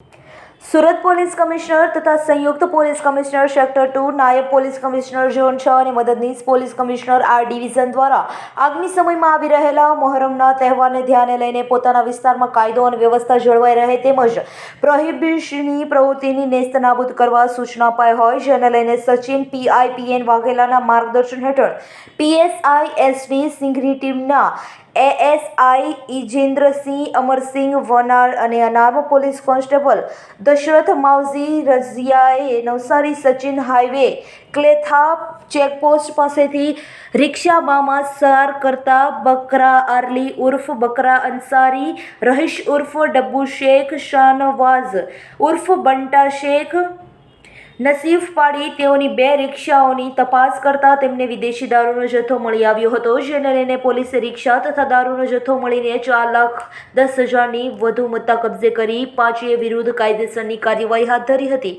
Thank you. Surat police commissioner તથા સંયુક્ત police commissioner sector two, નાયબ પોલીસ કમિશનર ઝોન છ અને મદદનીશ પોલીસ કમિશનર આર ડિવિઝન દ્વારા આગામી સમયમાં આવી રહેલા મોહરમના તહેવારને ધ્યાને લઈને પોતાના વિસ્તારમાં કાયદો અને વ્યવસ્થા જળવાઈ રહે તેમજ પ્રોહિબિશની પ્રવૃત્તિની નેસ્તનાબૂદ કરવા સૂચના અપાઈ હોય, જેને લઈને સચિન પીઆઈપીએન વાઘેલાના માર્ગદર્શન હેઠળ પીએસઆઈ એસડી સિંઘની ટીમના એએસઆઈ ઇજેન્દ્રસિંહ અમરસિંહ વનાર અને અનામ પોલીસ કોન્સ્ટેબલ દશરથ માવજી રઝિયાએ નવસારી સચિન હાઈવે ક્લેથા ચેકપોસ્ટ પાસેથી રિક્ષામાં સાર કરતા બકરા આરલી ઉર્ફ, બકરા અંસારી, રહીશ ઉર્ફ, ડબ્બુ શેખ શાનવાઝ ઉર્ફ, બંટા શેખ નસીફ પાડી તેઓની બે રિક્ષાઓની તપાસ કરતા તેમને વિદેશી દારૂનો જથ્થો મળી આવ્યો હતો, જેને લઈને પોલીસે રિક્ષા તથા દારૂનો જથ્થો મળીને ચાર લાખ દસ હજારની વધુ મત્તા કબજે કરી પાંચે વિરુદ્ધ કાયદેસરની કાર્યવાહી હાથ ધરી હતી.